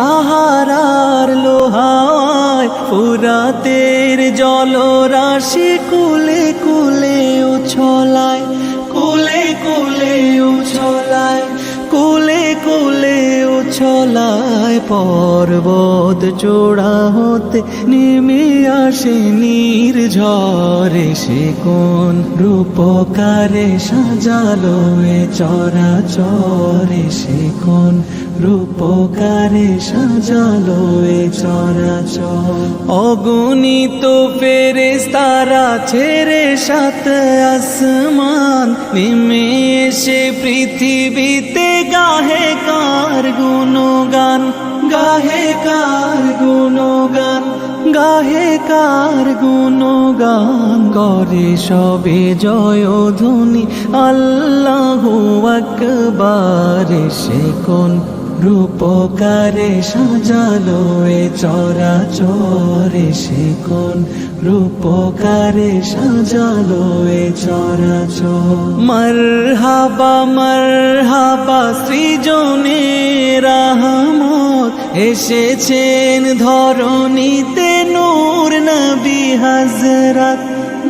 সাহারার লোহায় জল জলরাশি পর্বত চোড়া হতে নেমে আসে নীর ঝরে সে কোন রূপকারে সাজালো এ চরা চরে সে কোন রূপকারে সাজালো এ চরা চর অগণিত ফেরেস তারা ছেড়ে সাত আসমান নেমে এসে পৃথিবীতে গাহে কার গুণগান? গাহে কার গুণগান গাহে কার গুণগান করে সবে জয় ধ্বনি আল্লাহ বারে সে কোন রূপকারে সাজালো এ চরা চরে সে কোন রূপকারে সাজালো এ চরা চর মরহাবা মরহাবা, সৃজনে রাহমত। এসেছেন ধরণীতে নূর নবী হজরত,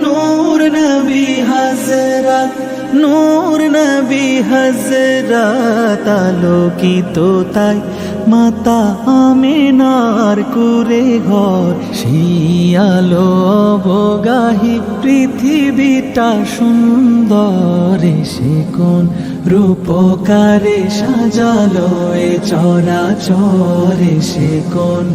নূর নবী হজরত। নূর নবী হজরত আলোকিত তাই? মাতা আমিনার কুরে ঘর, শিয়ালো অবগাহী পৃথিবীটা সুন্দর। সে কোন রূপকারে সাজালো এ চরা চরে সে কোন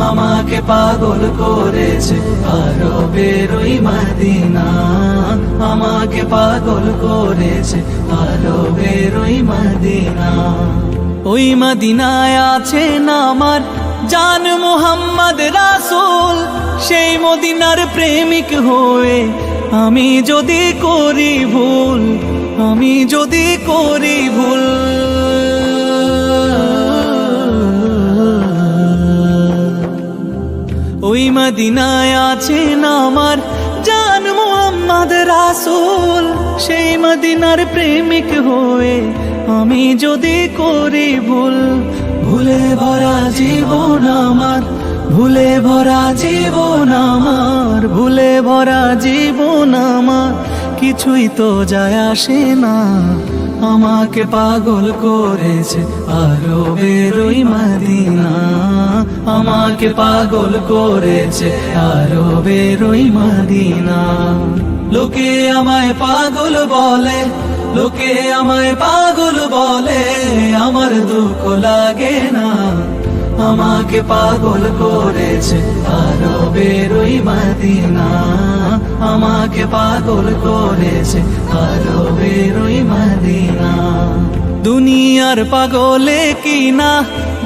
আমাকে পাগল করেছে আরও বেরোই মাদিনা। আমাকে পাগল করেছে আরও বেরোই মাদিনা। ওই মাদিনায় আছে না আমার জান মোহাম্মদ রাসূল? সেই মদিনার প্রেমিক হয়ে আমি যদি করি ভুল, আমি যদি করি ভুল। মদিনায় আছেন আমার জান মোহাম্মদ রাসূল? সেই মদিনার প্রেমিক হয়ে আমি যদি করি ভুল, ভুলে ভরা জীবন আমার, ভুলে ভরা জীবন আমার, ভুলে ভরা জীবন আমার, কিছুই তো যায় আসে না। আমাকে পাগল করেছে আরও বেরোই মাদিনা আমাকে পাগল করেছে আরও বেরোই মাদিনা। লোকে আমায় পাগল বলে, লোকে আমায় পাগল বলে, আমার দুঃখ লাগে না। আমাকে পাগল করেছে আরও বেরোই মাদিনা। আমাকে পাগল করেছে আরও বেরোই মাদিনা। দুনিয়ার পাগলে কি না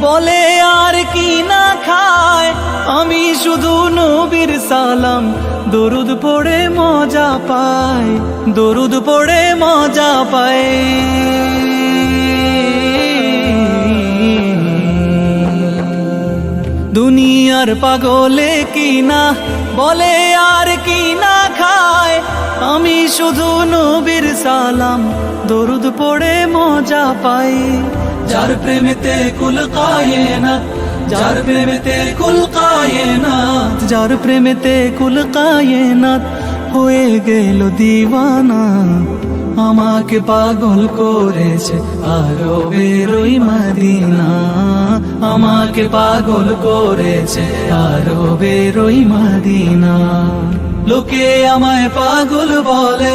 বলে আর কি না খায়। আমি শুধু নবীর সালাম, দরুদ পড়ে মজা পাই, দরুদ পড়ে মজা পায় দুনিয়ার পাগলে কি না বলে আর কি না খায়। আমি শুধু নবীর সালাম, দরুদ পড়ে মজা পাই। যার প্রেমেতে কুল যার প্রেমেতে কুল কায়ে না যার প্রেমেতে কুল কায়ে না হয়ে গেল দিওয়ানা আমাকে পাগল করেছে আরও বেরোই মাদিনা আমাকে পাগল করেছে আরও বেরোই মাদিনা লোকে আমায় পাগল বলে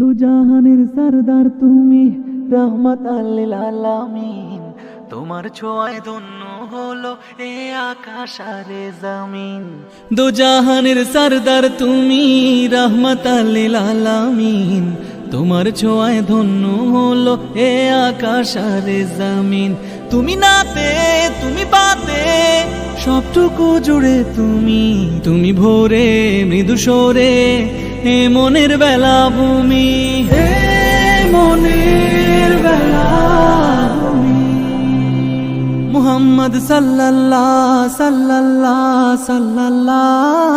দুজাহানের সরদার তুমি রহমত আলামিন। তোমার ছোঁয়ায় ধন্য হলো এ আকাশ আরে জমিন। দুজাহানের সরদার তুমি রহমত আলামিন। তোমার ছোঁয়ায় ধন্য হলো এ আকাশ আরে জমিন। তুমি নাতে তুমি পাতে সবটুকু জুড়ে তুমি। তুমি ভোরে মৃদু সরে হে মনের বেলা ভূমি। হে মনের বেলা মুহাম্মদ সাল্লাল্লাহ সাল্লাল্লাহ সাল্লাল্লাহ।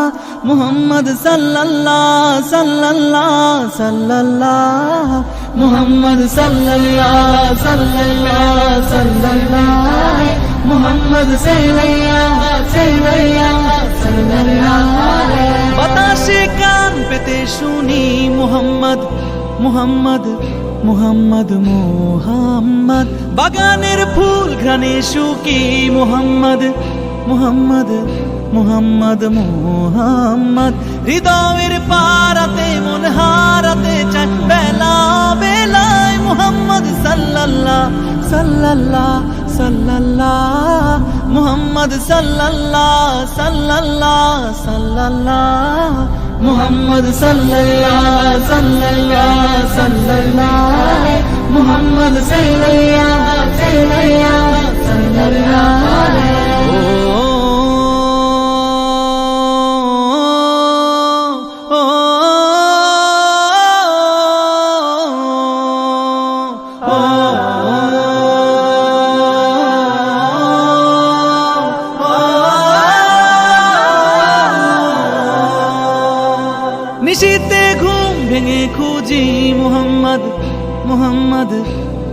মুহাম্মদ সাল্লাল্লাহ সাল্লাল্লাহ সাল্লাল্লাহ। মুহাম্মদ সাল্লাল্লাহ সাল্লাল্লাহ সাল্লাল্লাহ। মুহাম্মদ সাল্লাল্লাহ সাল্লাল্লাহ সাল্লাল্লাহ। বাতাসে কান পেতে শুনি মুহাম্মদ মুহাম্মদ। মুহাম্মদ মুহাম্মদ। বাগানের ফুল ঘ্রাণে শুকি মুহাম্মদ মুহাম্মদ মুহাম্মদ মুহাম্মদ। হৃদয়ের পারাতে মন হারাতে চায়। বেলা বেলায় মুহাম্মদ সাল্লাল্লাহ সাল্লাল্লাহ সাল্লাল্লাহ। মুহাম্মদ সাল্লাল্লাহ সাল্লাল্লাহ সাল্লাল্লাহ। মুহাম্মদ সাল্লাল্লাহ সাল্লাল্লাহ সাল্লাল্লাহ মোহাম্মদ সাল্লাল্লাহ নিশীতে ঘুম ভেঙে খুঁজি মুহাম্মদ মুহাম্মদ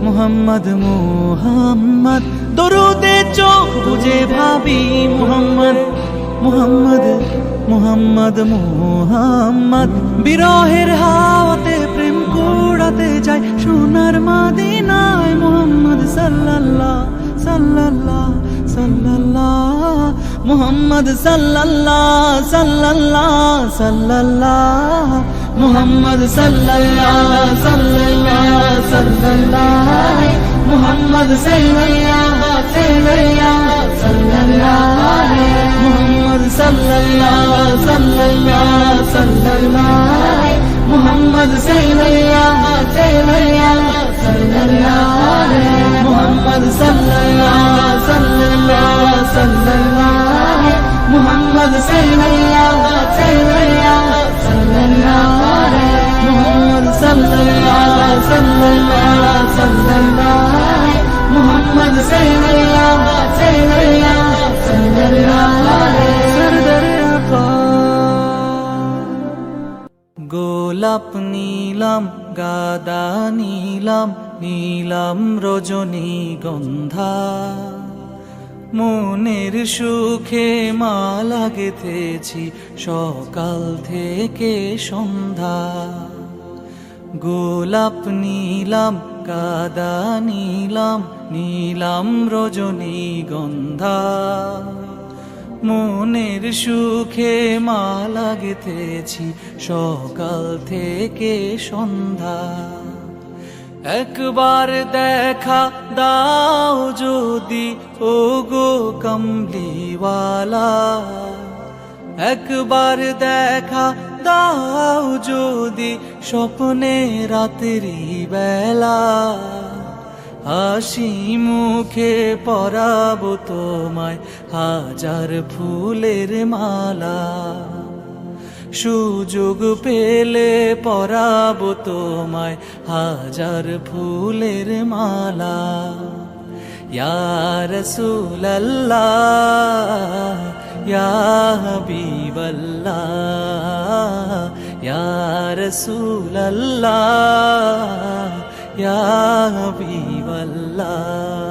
মুহাম্মদ মুহাম্মদ। দরুদে চোখ বুঝে ভাবি মুহাম্মদ মুহাম্মদ মুহাম্মদ, মোহাম্মদ। বিরহের হাওয়াতে, প্রেম কুড়াতে যায় সোনার মাদিনায় মোহাম্মদ সাল্লাল্লাহ সাল্লাল্লাহ সাল্লাল্লাহ। মুহাম্মদ সাল্লাল্লাহ সাল্লাল্লাহ সাল্লাল্লাহ মুহাম্মদ সাল্লাল্লাহ সাল্লাল্লাহ সাল্লাল্লাহ মুহাম্মদ সাল্লাল্লাহ সাল্লাল্লাহ সাল্লাল্লাহ মুহাম্মদ সাল্লাল্লাহ সাল্লাল্লাহ সাল্লাল্লাহ মুহাম্মদ সাল্লাল্লাহ সাল্লাল্লাহ সাল্লাল্লাহ মুহাম্মদ সাল্লাল্লাহ সাল্লাল্লাহ সাল্লাল্লাহ মুহাম্মদ মুহাম্মদ গোলাপ নীলাম গাদা নীলাম নীলাম রজনী গন্ধা। মনের সুখে মালা গেথেছি সকাল থেকে সন্ধ্যা। গোলাপ নীলাম কাদা নীলাম নীলাম রজনী গন্ধা। মনের সুখে মালা গেথেছি সকাল থেকে সন্ধ্যা। একবার দেখা দাও যদি ও গো কমলিওয়ালা। একবার দেখা দাও যদি, স্বপ্নে রাত্রি বেলা। হাসি মুখে পরাবো তোমায়, হাজার ফুলের মালা। সুযোগ পেলে পরাবো তোমায় হাজার ফুলের মালা। ইয়া রসুলাল্লাহ, ইয়া হাবিবাল্লাহ, ইয়া রসুলাল্লাহ, ইয়া হাবিবাল্লাহ।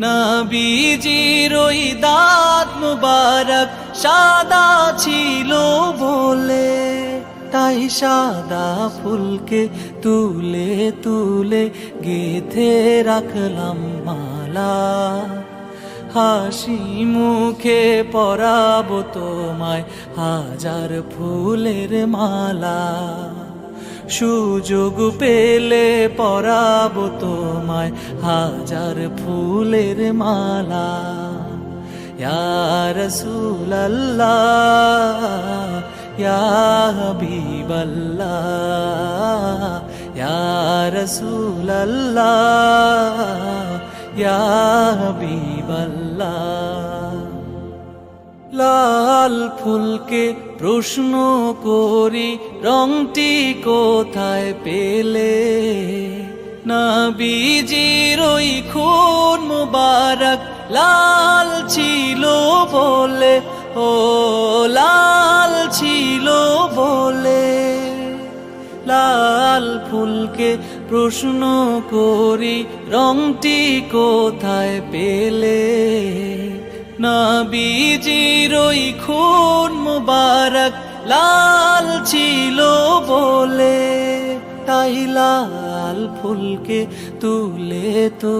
নবীজির ওই দাঁত মুবারক, সাদা ছিল বলে। তাই সাদা ফুলকে তুলে তুলে গেথে রাখলাম মালা। হাসি মুখে পরাবো তোমায়, হাজার ফুলের মালা। সুযোগ পেলে পরাবো তোমায় হাজার ফুলের মালা। ইয়া রসুলাল্লাহ ইয়া হাবিবাল্লাহ লাল ফুলকে প্রশ্ন করি, রংটি কোথায় পেলে? নবীজির ওই খুন মুবারক লাল ছিল বলে, ও লাল ছিল বলে। লাল ফুলকে প্রশ্ন করি, রংটি কোথায় পেলে? নবীজির খুন মুবারক লাল ছিল বলে তাই লাল ফুলকে তুলে তো